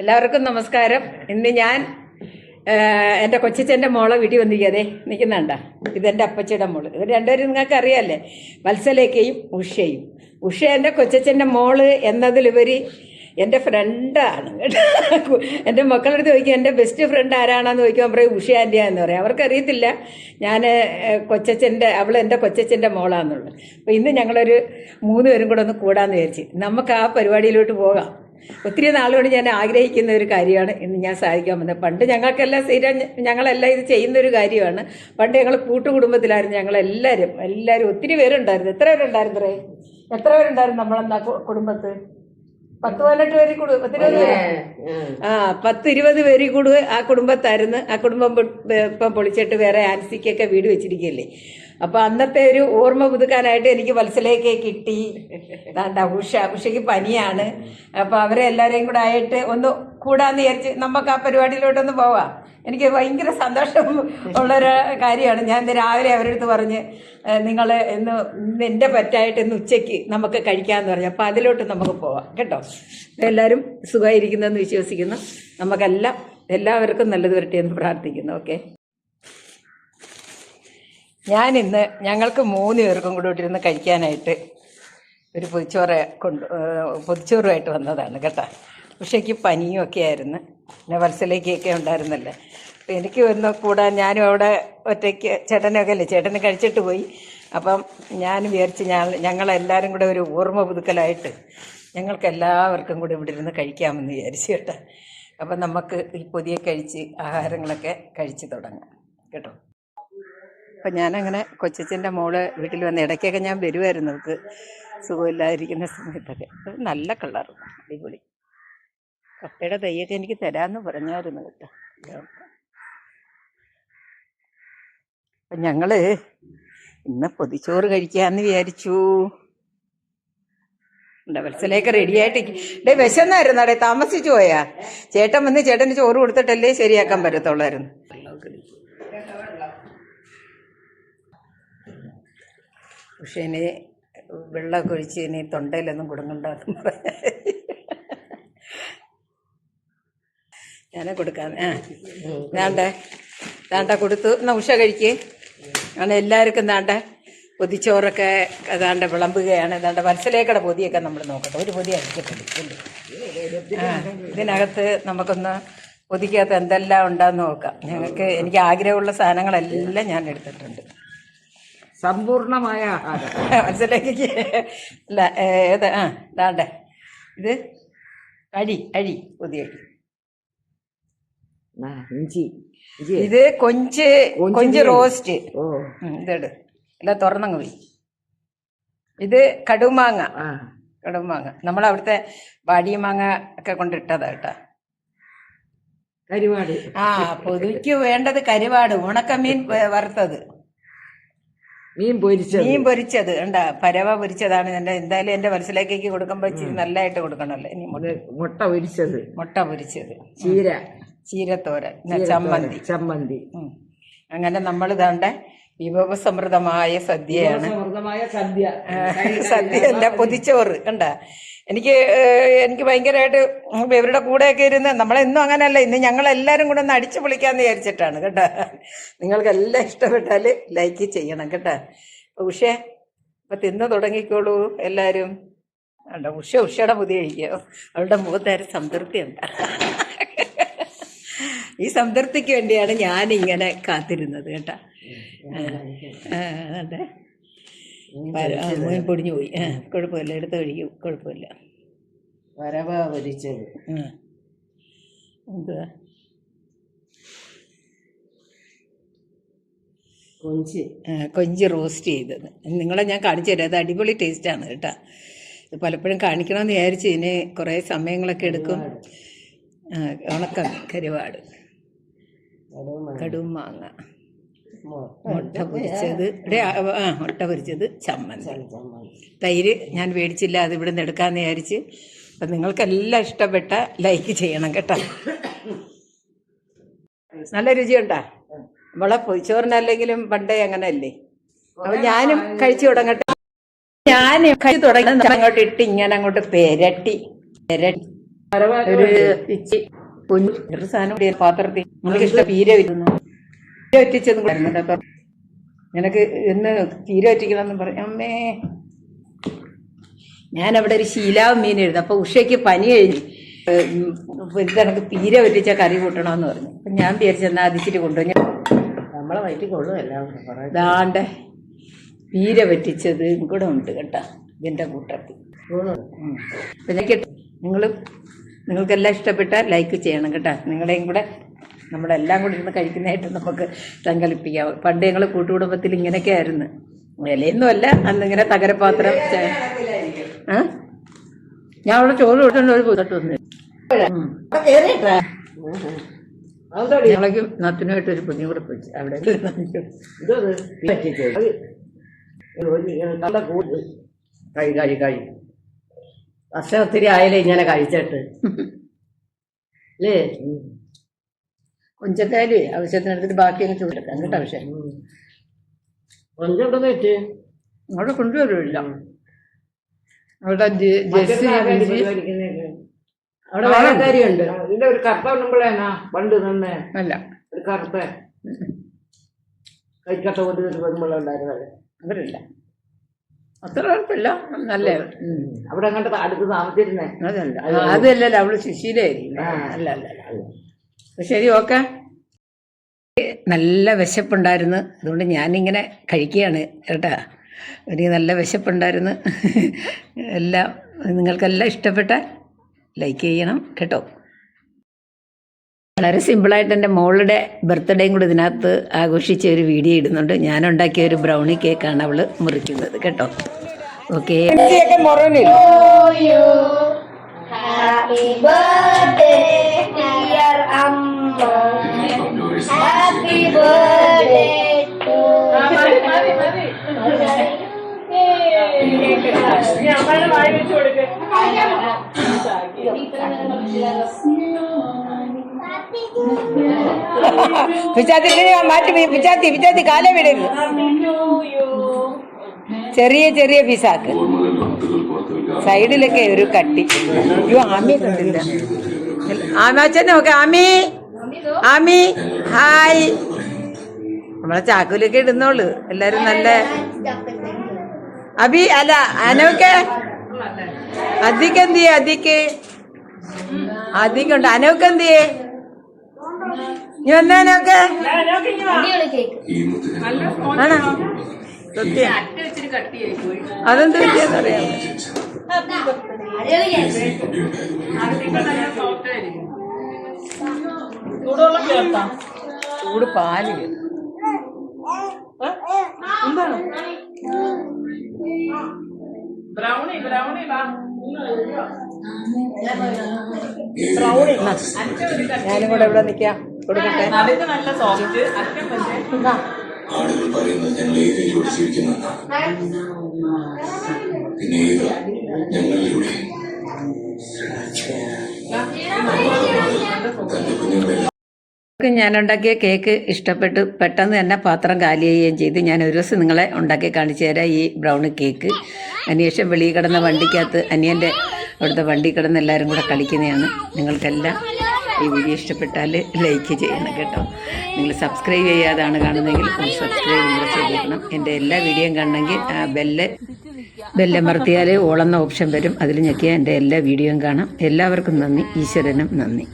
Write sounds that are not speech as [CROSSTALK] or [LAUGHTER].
എല്ലാവർക്കും നമസ്കാരം. ഇന്ന് ഞാൻ എന്റെ കൊച്ചച്ഛന്റെ മോളെ വീട്ടിൽ വന്നിരിക്കാതെ നിൽക്കുന്നുണ്ട? ഇതെന്റെ അപ്പച്ചിയുടെ മോൾ. ഇവർ രണ്ടുപേരും നിങ്ങൾക്ക് അറിയാമല്ലേ വത്സലേക്കയും ഉഷയും. ഉഷ എന്റെ കൊച്ചച്ചന്റെ മോൾ എന്നതിലുപരി എന്റെ ഫ്രണ്ടാണ് കേട്ടോ? എന്റെ മക്കളുടെ അടുത്ത് ചോദിക്കും എന്റെ ബെസ്റ്റ് ഫ്രണ്ട് ആരാണെന്ന് ചോദിക്കുമ്പോൾ പറയും ഉഷ ആന്റിയാന്ന് പറയും. അവർക്കറിയത്തില്ല ഞാൻ കൊച്ചച്ഛന്റെ അവൾ എന്റെ കൊച്ചച്ഛന്റെ മോളാന്നുള്ളത്. അപ്പോൾ ഇന്ന് ഞങ്ങളൊരു മൂന്ന് പേരും കൂടെ ഒന്ന് കൂടാന്ന് വിചാരിച്ച്. നമുക്ക് ആ പരിപാടിയിലോട്ട് പോകാം. ഒത്തിരി നാളുകൊണ്ട് ഞാൻ ആഗ്രഹിക്കുന്ന ഒരു കാര്യമാണ് ഇന്ന് ഞാൻ സാധിക്കാൻ വന്നത്. പണ്ട് ഞങ്ങൾക്കെല്ലാം സ്ഥിരം ഞങ്ങളെല്ലാം ഇത് ചെയ്യുന്ന ഒരു കാര്യമാണ്. പണ്ട് ഞങ്ങൾ കൂട്ടുകുടുംബത്തിലായിരുന്നു ഞങ്ങളെല്ലാവരും. എല്ലാവരും ഒത്തിരി പേരുണ്ടായിരുന്നു. എത്ര പേരുണ്ടായിരുന്നു എത്ര പേരുണ്ടായിരുന്നു നമ്മളെന്താ കുടുംബത്ത്? പത്ത് പതിനെട്ട് പേര് കൂടു പത്തിരുപത് പേര്. ആ. പത്ത് ഇരുപത് പേര് കൂടുക ആ കുടുംബത്തായിരുന്നു ആ കുടുംബം ഇപ്പം പൊളിച്ചിട്ട് വേറെ ആൻസിക്കൊക്കെ വീട് വെച്ചിരിക്കുകയല്ലേ? അപ്പൊ അന്നത്തെ ഒരു ഓർമ്മ പുതുക്കാനായിട്ട് എനിക്ക് വത്സലേക്ക് കിട്ടി. ദാണ്ട ഉഷ ഉഷയ്ക്ക് പനിയാണ്. അപ്പൊ അവരെ എല്ലാവരെയും കൂടെ ആയിട്ട് ഒന്ന് കൂടാന്ന് വിചാരിച്ച് നമുക്ക് ആ പരിപാടിയിലോട്ടൊന്ന് പോവാം. എനിക്ക് ഭയങ്കര സന്തോഷം ഉള്ളൊരു കാര്യമാണ്. ഞാൻ ഇന്ന് രാവിലെ അവരടുത്ത് പറഞ്ഞ് നിങ്ങൾ ഇന്ന് എന്റെ പറ്റായിട്ട് ഇന്ന് ഉച്ചയ്ക്ക് നമുക്ക് കഴിക്കാമെന്ന് പറഞ്ഞു. അപ്പോൾ അതിലോട്ട് നമുക്ക് പോവാം. കേട്ടോ? എല്ലാവരും സുഖമായിരിക്കുന്നതെന്ന് വിശ്വസിക്കുന്നു. നമുക്കെല്ലാം എല്ലാവർക്കും നല്ലത് വരട്ടെ എന്ന് പ്രാർത്ഥിക്കുന്നു. ഓക്കെ? ഞാനിന്ന് ഞങ്ങൾക്ക് മൂന്ന് പേർക്കും കൂടെ ഇട്ടിരുന്ന് കഴിക്കാനായിട്ട് ഒരു പൊതിച്ചോറ് കൊണ്ട് പൊതിച്ചോറുമായിട്ട് വന്നതാണ്. കേട്ടോ? ഉഷയ്ക്ക് പനിയും ഒക്കെ ആയിരുന്നു. പിന്നെ വത്സലേക്കൊക്കെ ഉണ്ടായിരുന്നല്ലേ. അപ്പം എനിക്ക് ഒന്ന് കൂടാൻ ഞാനും അവിടെ ഒറ്റയ്ക്ക് ചേട്ടനൊക്കെ അല്ലേ ചേട്ടന് കഴിച്ചിട്ട് പോയി. അപ്പം ഞാൻ വിചാരിച്ച് ഞാൻ ഞങ്ങളെല്ലാവരും കൂടെ ഒരു ഓർമ്മ പുതുക്കലായിട്ട് ഞങ്ങൾക്ക് എല്ലാവർക്കും കൂടെ ഇവിടെ ഇരുന്ന് കഴിക്കാമെന്ന് വിചാരിച്ചു കേട്ടോ. അപ്പം നമുക്ക് ഈ പൊതിയെ കഴിച്ച് ആഹാരങ്ങളൊക്കെ കഴിച്ച് തുടങ്ങാം കേട്ടോ. അപ്പം ഞാനങ്ങനെ കൊച്ചച്ഛന്റെ മോൾ വീട്ടിൽ വന്ന് ഇടയ്ക്കൊക്കെ ഞാൻ വരുമായിരുന്നു അവർക്ക് സുഖമില്ലാതിരിക്കുന്ന സമയത്തൊക്കെ. നല്ല കളർ അടിപൊളി. കപ്പയുടെ തയ്യൊക്കെ എനിക്ക് തരാമെന്ന് പറഞ്ഞായിരുന്നു കേട്ടോ. ഞങ്ങൾ ഇന്ന് പൊതിച്ചോറ് കഴിക്കാമെന്ന് വിചാരിച്ചു. വത്സലേക്ക് റെഡിയായിട്ട് ഡേ വിശന്നായിരുന്നു അടേ താമസിച്ചു പോയാ. ചേട്ടൻ വന്ന് ചേട്ടന് ചോറ് കൊടുത്തിട്ടല്ലേ ശരിയാക്കാൻ പറ്റത്തുള്ളായിരുന്നു. പക്ഷെ ഇനി വെള്ളമൊക്കെ ഒഴിച്ച് ഇനി തൊണ്ടയിലൊന്നും കുടുങ്ങണ്ടെന്ന് ഞാനെ കൊടുക്കാം ആ. വേണ്ടേ വേണ്ട കൊടുത്തു. എന്നാ ഉഷ കഴിക്ക്. അങ്ങനെ എല്ലാവർക്കും വേണ്ട പൊതിച്ചോറൊക്കെ അതാണ്ട് വിളമ്പുകയാണ്. ഏതാണ്ട് മനസ്സിലേക്കട പൊതിയൊക്കെ നമ്മൾ നോക്കട്ടെ. ഒരു പൊതി അടിക്കത്തില്ല ആ ഇതിനകത്ത് നമുക്കൊന്ന് പൊതിക്കകത്ത് എന്തെല്ലാം ഉണ്ടാന്ന് നോക്കാം. ഞങ്ങൾക്ക് എനിക്ക് ആഗ്രഹമുള്ള സാധനങ്ങളെല്ലാം ഞാൻ എടുത്തിട്ടുണ്ട്. സമ്പൂർണമായ മനസ്സിലേക്ക് [LAUGHS] അല്ല ഏത് ആ ഇതാണ്ടേ ഇത് അഴി അഴി പുതിയ അഴി ഇഞ്ചി. ഇത് കൊഞ്ച് കൊഞ്ച് റോസ്റ്റ്. ഇതെട്. എല്ലാം തുറന്നങ്ങ് പോയി ഇത് കടുമാങ്ങ കടുമാങ്ങ നമ്മൾ വാടിയ മാങ്ങ ഒക്കെ കൊണ്ടിട്ടതാ കേട്ടാ. കരുവാട്. ആ പൊതുക്ക് വേണ്ടത് കരുവാട്. ഉണക്കമീൻ വറുത്തത്. മീൻ പൊരിച്ചത്. മീൻ പൊരിച്ചത്. ഉണ്ടാ പരവ പൊരിച്ചതാണ് എന്റെ എന്തായാലും എന്റെ മനസ്സിലേക്കേക്ക് കൊടുക്കുമ്പോൾ ഇച്ചിരി നല്ലതായിട്ട് കൊടുക്കണല്ലേ ഇനി മുട്ട. പൊരിച്ചത്. മുട്ട പൊരിച്ചത്. ചീര. ചീരത്തോരൻ ചമ്മന്തി. ചമ്മന്തി. അങ്ങനെ നമ്മൾ ഇതാണ്ട വിഭവസമൃദ്ധമായ സദ്യയാണ്. സമൃദ്ധമായ സദ്യ. സദ്യ അല്ല പൊതിച്ചോറ് കണ്ട? എനിക്ക് എനിക്ക് ഭയങ്കരമായിട്ട് ഇവരുടെ കൂടെയൊക്കെ ഇരുന്ന് നമ്മളെന്നും അങ്ങനെയല്ല ഇന്ന് ഞങ്ങൾ എല്ലാവരും കൂടെ ഒന്ന് അടിച്ചു പൊളിക്കാന്ന് വിചാരിച്ചിട്ടാണ് കേട്ടോ നിങ്ങൾക്ക് എല്ലാം ഇഷ്ടപ്പെട്ടാൽ ലൈക്ക് ചെയ്യണം കേട്ടോ ഉഷേ ഇപ്പൊ തിന്ന് തുടങ്ങിക്കോളൂ എല്ലാരും. ഉഷ ഉഷയുടെ പുതിയ കഴിക്കോ അവളുടെ മുഖത്തേരെ സംതൃപ്തി ഉണ്ട് ഈ സംതൃപ്തിക്ക് വേണ്ടിയാണ് ഞാൻ ഇങ്ങനെ കാത്തിരുന്നത് കേട്ടാ. അതെ. പൊടിഞ്ഞു പോയി. കുഴപ്പമില്ല എടുത്ത വഴിക്ക് കുഴപ്പമില്ല. വരവ പൊരിച്ചത്. ആ. എന്തുവാ? കൊഞ്ച്. കൊഞ്ച് റോസ്റ്റ് ചെയ്തത്. നിങ്ങളെ ഞാൻ കാണിച്ചു തരാം. അത് അടിപൊളി ടേസ്റ്റാണ് കേട്ടോ. പലപ്പോഴും കാണിക്കണമെന്ന് വിചാരിച്ച് ഇതിന് കുറേ സമയങ്ങളൊക്കെ എടുക്കും. ഉണക്കം കരുവാട്. കടും മാങ്ങ. മുട്ട പൊരിച്ചത്. ഇവിടെ ആ മുട്ട പൊരിച്ചത് ചമ്മന്തി. തൈര് ഞാൻ മേടിച്ചില്ല അത് ഇവിടെ നിന്ന് എടുക്കാമെന്ന് വിചാരിച്ച്. അപ്പം നിങ്ങൾക്കെല്ലാം ഇഷ്ടപ്പെട്ട ലൈക്ക് ചെയ്യണം കേട്ടോ. നല്ല രുചിയുണ്ടാ? നമ്മളെ പൊരിച്ചോറിനല്ലെങ്കിലും പണ്ടേ അങ്ങനെയല്ലേ? അപ്പൊ ഞാനും കഴിച്ചു തുടങ്ങട്ടെ. ഞാൻ കഴിച്ചു തുടങ്ങി അങ്ങോട്ട് ഇട്ട് ഇങ്ങനെ അങ്ങോട്ട് പെരട്ടി. പെരട്ടി. ഒരു ഇച്ചി കുഞ്ഞു സാധനം പാത്രത്തിൽ പീര വരുന്നു പീര ഒറ്റിച്ചെന്നും കേട്ടോ. നിനക്ക് എന്ന് പീര ഒറ്റിക്കണമെന്ന് പറഞ്ഞു അമ്മേ. ഞാൻ അവിടെ ഒരു ശീലാവ് മീൻ എഴുതുന്നു അപ്പൊ ഉഷയ്ക്ക് പനി കഴിഞ്ഞു ഇത് തീരെ പീര ഒറ്റിച്ച കറി കൂട്ടണമെന്ന് പറഞ്ഞു. അപ്പൊ ഞാൻ വിചാരിച്ചെന്നാ അതിച്ചിട്ട് കൊണ്ടുപോയി നമ്മളെ വയറ്റിൽ കൊള്ളും എല്ലാം കൂടെ ദാണ്ടെ പീര പറ്റിച്ചത് കൂടെ ഉണ്ട് കേട്ടോ ഇതിന്റെ കൂട്ടത്തിൽ. പിന്നെ നിങ്ങൾ നിങ്ങൾക്കെല്ലാം ഇഷ്ടപ്പെട്ട ലൈക്ക് ചെയ്യണം കേട്ടാ. നിങ്ങളെയും കൂടെ നമ്മളെല്ലാം കൂടി ഇരുന്ന് കഴിക്കുന്നതായിട്ട് നമുക്ക് സങ്കല്പിക്കാം. പണ്ട് ഞങ്ങൾ കൂട്ടുകുടുംബത്തിൽ ഇങ്ങനെയൊക്കെ ആയിരുന്നു. വിലയൊന്നുമല്ല അന്നിങ്ങനെ തകരപാത്രം ആ? ഞാൻ അവിടെ ചോറ് കൊടുത്തോണ്ട് ഒരു പുതട്ട് വന്നു. ഞങ്ങൾക്ക് നത്തിനുമായിട്ട് ഒരു കൂടെ പോയി. അവിടെ കഴി കഴി കഴി വർഷം ഒത്തിരി ആയാലേ ഇങ്ങനെ കഴിച്ചിട്ട്. [LAUGHS] അല്ലേ കൊഞ്ചക്കാൽ ആവശ്യത്തിനെടുത്തിട്ട് ബാക്കി അങ്ങ് ചൂടെടുക്കാം കേട്ടോ പക്ഷേ അവിടെ കൊണ്ടുവരുമില്ല. അവിടെ ജെ- ജെസ്സി ബിജി അവിടെ വേറെ കാര്യമുണ്ട്. ഇതിന്റെ ഒരു കറുത്ത ഉണ്ണുമ്പോഴേനാ പണ്ട് നിന്ന്. അല്ല. ഒരു കറുത്ത. കൈക്കട്ട കൊണ്ട് വരുമ്പോഴുണ്ടായിരുന്നത് അവരില്ല. അത്ര കുഴപ്പമില്ല. നല്ല അവിടെ അങ്ങോട്ട് അടുത്ത് താമസിച്ചിരുന്നേ. അതല്ല അതല്ലല്ലോ. അവൾ സുശീലായിരിക്കും അല്ല അല്ല അല്ല. ശരി ഓക്കെ. നല്ല വിശപ്പുണ്ടായിരുന്നു. അതുകൊണ്ട് ഞാനിങ്ങനെ കഴിക്കുകയാണ് കേട്ടാ. എനിക്ക് നല്ല വിശപ്പുണ്ടായിരുന്നു. എല്ലാം നിങ്ങൾക്കെല്ലാം ഇഷ്ടപ്പെട്ട ലൈക്ക് ചെയ്യണം കേട്ടോ. വളരെ സിമ്പിളായിട്ട് എന്റെ മോളുടെ ബർത്ത്ഡേയും കൂടി ഇതിനകത്ത് ആഘോഷിച്ച ഒരു വീഡിയോ ഇടുന്നുണ്ട്. ഞാൻ ഉണ്ടാക്കിയ ഒരു ബ്രൗണി കേക്കാണ് അവൾ മുറിക്കുന്നത് കേട്ടോ. Okay. Happy birthday, Amma. Happy birthday to പിച്ചാത്തി മാറ്റി പിച്ചാത്തി പിച്ചാത്തി കാലേ വിടരുത് ചെറിയ ചെറിയ പീസാക്ക് സൈഡിലൊക്കെ ഒരു കട്ടി. അയ്യോ ആമി കണ്ടില്ല. ആമാച്ചൻ നോക്കെ ആമി. ആമി ഹായ്. നമ്മളെ ചാക്കൂലൊക്കെ ഇടുന്നോളൂ. എല്ലാരും നല്ല അബി അല്ല അനൊക്കെ? അധിക്ക് എന്ത് ചെയ്യേ അധിക്ക് അധിക്കുണ്ട് അനൊക്കെ എന്ത് ചെയ്യേ? നീ വന്നേ അനവക്കെ ആണോ? സത്യം. അതെന്ത് പറ്റിയെന്നറിയാം ചൂട് പാൽ. ഞാനും കൂടെ ഇവിടെ നിക്കാം. കൊടുക്കട്ടെ. എന്നാ. ആളുകൾ പറയുന്നത് ഞങ്ങൾ ജീവിക്കുന്നെന്നാണ് പിന്നെ ഞങ്ങളിലൂടെ. ഞാൻ ഉണ്ടാക്കിയ കേക്ക് ഇഷ്ടപ്പെട്ടു. പെട്ടെന്ന് തന്നെ പാത്രം കാലി ചെയ്യുകയും ചെയ്ത്. ഞാൻ ഒരു ദിവസം നിങ്ങളെ ഉണ്ടാക്കി കാണിച്ചു തരാം ഈ ബ്രൗൺ കേക്ക്. അതിനുശേഷം വെളിയിൽ കിടന്ന വണ്ടിക്കകത്ത് അനിയന്റെ അവിടുത്തെ വണ്ടി കിടന്ന് എല്ലാവരും കൂടെ കളിക്കുന്നതാണ്. നിങ്ങൾക്കെല്ലാം ഈ വീഡിയോ ഇഷ്ടപ്പെട്ടാൽ ലൈക്ക് ചെയ്യണം കേട്ടോ. നിങ്ങൾ സബ്സ്ക്രൈബ് ചെയ്യാതാണ് കാണുന്നതെങ്കിൽ സബ്സ്ക്രൈബ് നിങ്ങൾ ചെയ്തിരിക്കണം എന്റെ എല്ലാ വീഡിയോയും കാണണമെങ്കിൽ ആ ബെല്ല് ബെല്ലമർത്തിയാൽ ഓളെന്ന ഓപ്ഷൻ വരും. അതിൽ ഞെക്കിയാൽ എന്റെ എല്ലാ വീഡിയോയും കാണാം. എല്ലാവർക്കും നന്ദി. ഈശ്വരനും നന്ദി.